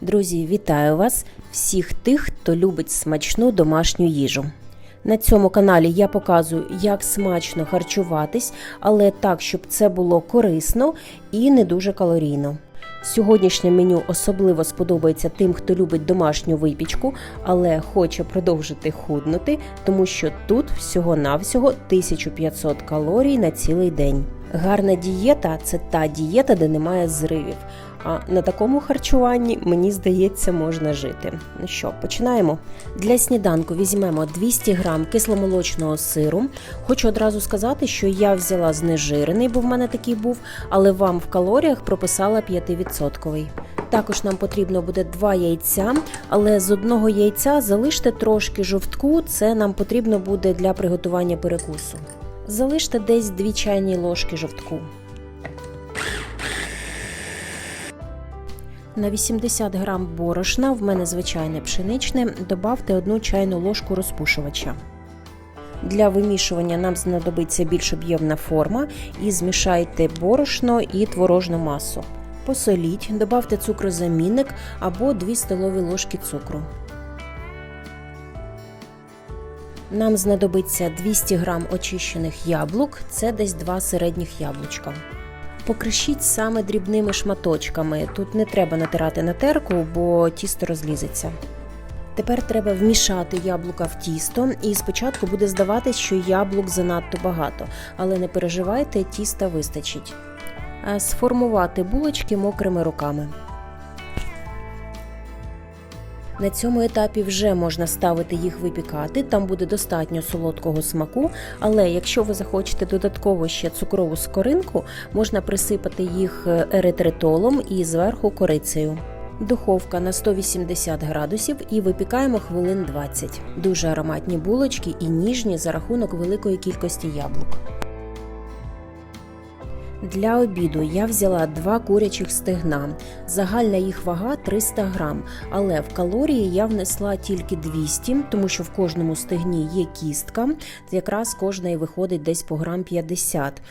Друзі, вітаю вас, всіх тих, хто любить смачну домашню їжу. На цьому каналі я показую, як смачно харчуватись, але так, щоб це було корисно і не дуже калорійно. Сьогоднішнє меню особливо сподобається тим, хто любить домашню випічку, але хоче продовжити худнути, тому що тут всього-навсього 1500 калорій на цілий день. Гарна дієта це та дієта, де немає зривів. А на такому харчуванні, мені здається, можна жити. Ну що, починаємо. Для сніданку візьмемо 200 грам кисломолочного сиру. Хочу одразу сказати, що я взяла знежирений, бо в мене такий був, але вам в калоріях прописала 5%. Також нам потрібно буде 2 яйця, але з одного яйця залиште трошки жовтку, це нам потрібно буде для приготування перекусу. Залиште десь 2 чайні ложки жовтку. На 80 грам борошна, в мене звичайне пшеничне, добавте 1 чайну ложку розпушувача. Для вимішування нам знадобиться більш об'ємна форма і змішайте борошно і творожну масу. Посоліть, добавте цукрозамінник або 2 столові ложки цукру. Нам знадобиться 200 грам очищених яблук, це десь 2 середніх яблучка. Покришіть саме дрібними шматочками. Тут не треба натирати на терку, бо тісто розлізеться. Тепер треба вмішати яблука в тісто, і спочатку буде здаватись, що яблук занадто багато, але не переживайте, тіста вистачить. Сформувати булочки мокрими руками. На цьому етапі вже можна ставити їх випікати, там буде достатньо солодкого смаку, але якщо ви захочете додатково ще цукрову скоринку, можна присипати їх еритритолом і зверху корицею. Духовка на 180 градусів і випікаємо хвилин 20. Дуже ароматні булочки і ніжні за рахунок великої кількості яблук. Для обіду я взяла два курячих стегна. Загальна їх вага 300 грам, але в калорії я внесла тільки 200, тому що в кожному стегні є кістка, якраз кожна і виходить десь по грам 50.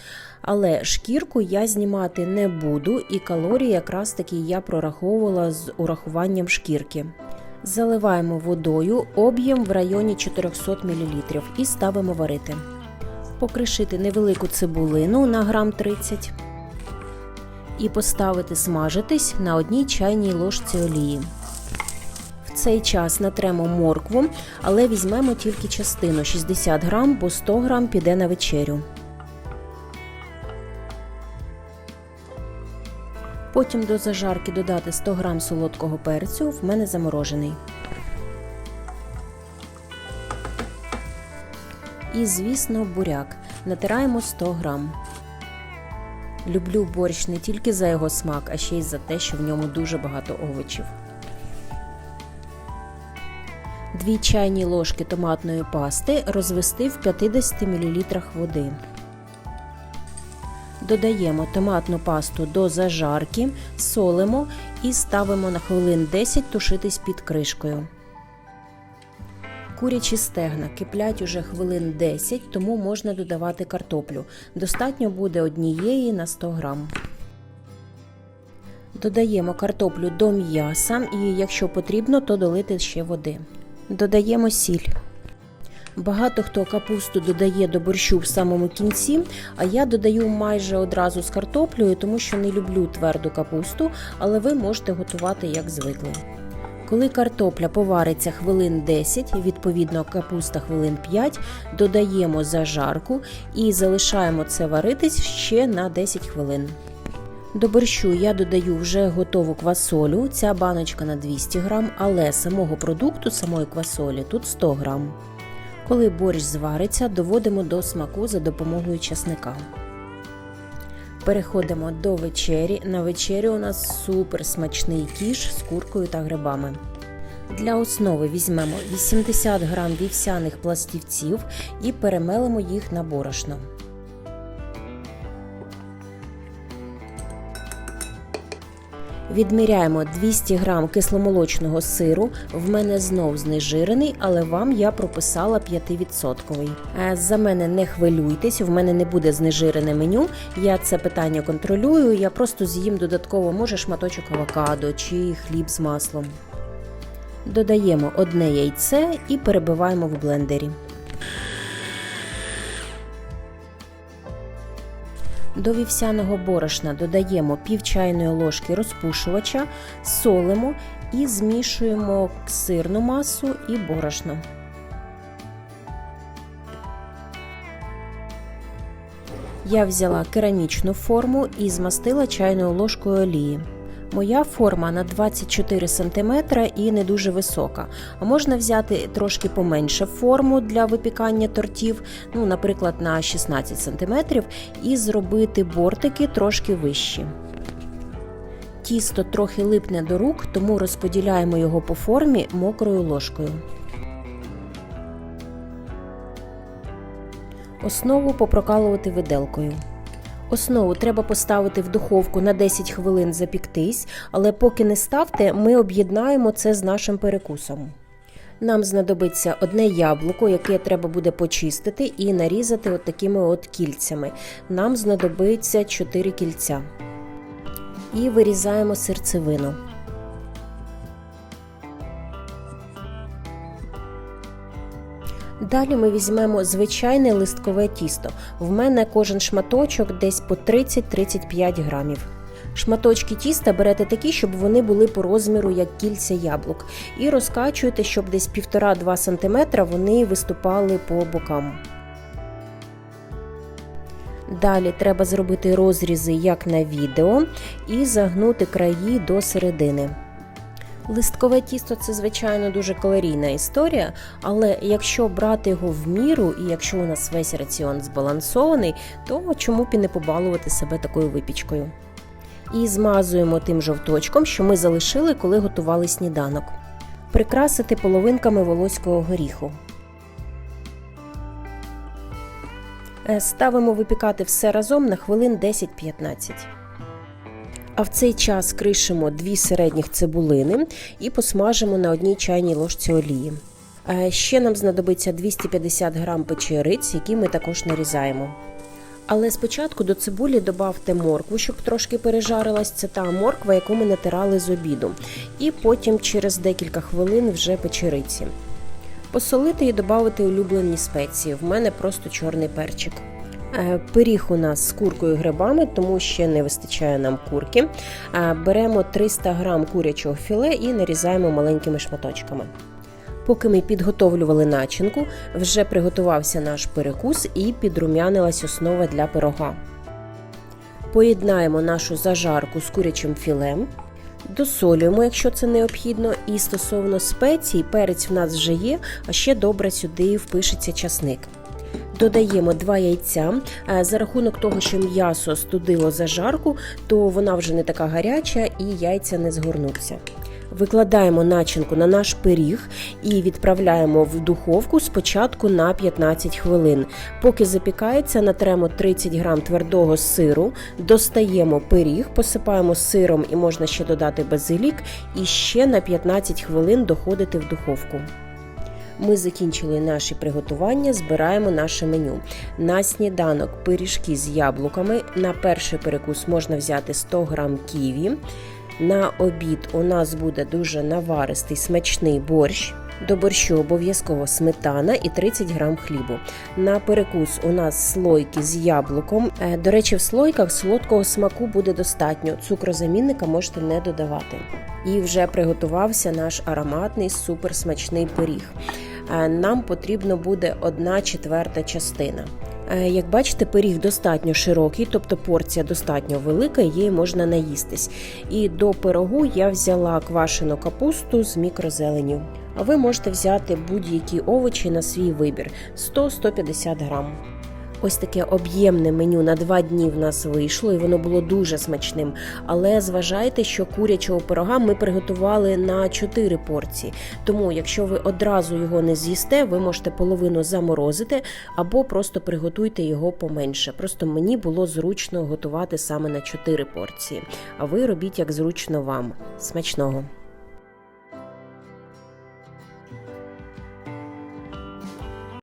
Але шкірку я знімати не буду, і калорії якраз таки я прораховувала з урахуванням шкірки. Заливаємо водою об'єм в районі 400 мл і ставимо варити покришити невелику цибулину на грам 30 і поставити смажитись на одній чайній ложці олії. В цей час натремо моркву, але візьмемо тільки частину 60 грам, бо 100 грам піде на вечерю. Потім до зажарки додати 100 грам солодкого перцю, в мене заморожений. І, звісно, буряк. Натираємо 100 грам. Люблю борщ не тільки за його смак, а ще й за те, що в ньому дуже багато овочів. Дві чайні ложки томатної пасти розвести в 50 мл води. Додаємо томатну пасту до зажарки, солимо і ставимо на хвилин 10 тушитись під кришкою. Курячі стегна киплять уже хвилин 10, тому можна додавати картоплю. Достатньо буде однієї на 100 грам. Додаємо картоплю до м'яса і, якщо потрібно, то долити ще води. Додаємо сіль. Багато хто капусту додає до борщу в самому кінці, а я додаю майже одразу з картоплею, тому що не люблю тверду капусту, але ви можете готувати як звикли. Коли картопля повариться хвилин 10, відповідно капуста хвилин 5, додаємо зажарку і залишаємо це варитись ще на 10 хвилин. До борщу я додаю вже готову квасолю, ця баночка на 200 грам, але самого продукту, самої квасолі тут 100 грам. Коли борщ звариться, доводимо до смаку за допомогою часника. Переходимо до вечері. На вечері у нас супер смачний кіш з куркою та грибами. Для основи візьмемо 80 г вівсяних пластівців і перемелимо їх на борошно. Відміряємо 200 г кисломолочного сиру. В мене знов знежирений, але вам я прописала 5%. Е, За мене не хвилюйтесь, в мене не буде знежирене меню. Я це питання контролюю. Я просто з'їм додатково, може, шматочок авокадо чи хліб з маслом. Додаємо одне яйце і перебиваємо в блендері. До вівсяного борошна додаємо пів чайної ложки розпушувача, солимо і змішуємо сирну масу і борошно. Я взяла керамічну форму і змастила чайною ложкою олії. Моя форма на 24 см і не дуже висока. А можна взяти трошки поменше форму для випікання тортів, ну, наприклад, на 16 см, і зробити бортики трошки вищі. Тісто трохи липне до рук, тому розподіляємо його по формі мокрою ложкою. Основу попрокалувати виделкою. Основу треба поставити в духовку на 10 хвилин запіктись, але поки не ставте, ми об'єднаємо це з нашим перекусом. Нам знадобиться одне яблуко, яке треба буде почистити і нарізати от такими от кільцями. Нам знадобиться 4 кільця. І вирізаємо серцевину. Далі ми візьмемо звичайне листкове тісто. В мене кожен шматочок десь по 30-35 грамів. Шматочки тіста берете такі, щоб вони були по розміру як кільця яблук, і розкачуєте, щоб десь 1,5-2 см вони виступали по бокам. Далі треба зробити розрізи, як на відео, і загнути краї до середини. Листкове тісто це, звичайно, дуже калорійна історія, але якщо брати його в міру, і якщо у нас весь раціон збалансований, то чому б і не побалувати себе такою випічкою. І змазуємо тим жовточком, що ми залишили, коли готували сніданок. Прикрасити половинками волоського горіху. Е, Ставимо випікати все разом на хвилин 10-15. А в цей час кришимо дві середніх цибулини і посмажимо на одній чайній ложці олії. Ще нам знадобиться 250 грам печериць, які ми також нарізаємо. Але спочатку до цибулі додавте моркву, щоб трошки пережарилась. Це та морква, яку ми натирали з обіду. І потім через декілька хвилин вже печериці. Посолити і додати улюблені спеції. В мене просто чорний перчик. Е, Пиріг у нас з куркою і грибами, тому ще не вистачає нам курки. Е, Беремо 300 грам курячого філе і нарізаємо маленькими шматочками. Поки ми підготовлювали начинку, вже приготувався наш перекус і підрум'янилась основа для пирога. Поєднаємо нашу зажарку з курячим філем. Досолюємо, якщо це необхідно, і стосовно спецій, перець в нас вже є, а ще добре сюди впишеться часник. Додаємо 2 яйця. Е, За рахунок того, що м'ясо студило зажарку, то вона вже не така гаряча і яйця не згорнуться. Викладаємо начинку на наш пиріг і відправляємо в духовку спочатку на 15 хвилин. Поки запікається, натремо 30 грам твердого сиру, достаємо пиріг, посипаємо сиром і можна ще додати базилік, і ще на 15 хвилин доходити в духовку. Ми закінчили наші приготування, збираємо наше меню. На сніданок пиріжки з яблуками. На перший перекус можна взяти 100 грам ківі. На обід у нас буде дуже наваристий смачний борщ. До борщу обов'язково сметана і 30 грам хлібу. На перекус у нас слойки з яблуком. Е, До речі, в слойках солодкого смаку буде достатньо. Цукрозамінника можете не додавати. І вже приготувався наш ароматний суперсмачний пиріг. Е, Нам потрібно буде 1 четверта частина. Е, Як бачите, пиріг достатньо широкий, тобто порція достатньо велика, її можна наїстись. І до пирогу я взяла квашену капусту з мікрозеленю. А ви можете взяти будь-які овочі на свій вибір 100-150 грам. Ось таке об'ємне меню на два дні в нас вийшло, і воно було дуже смачним. Але зважайте, що курячого пирога ми приготували на 4 порції. Тому, якщо ви одразу його не з'їсте, ви можете половину заморозити або просто приготуйте його поменше. Просто мені було зручно готувати саме на 4 порції. А ви робіть як зручно вам. Смачного!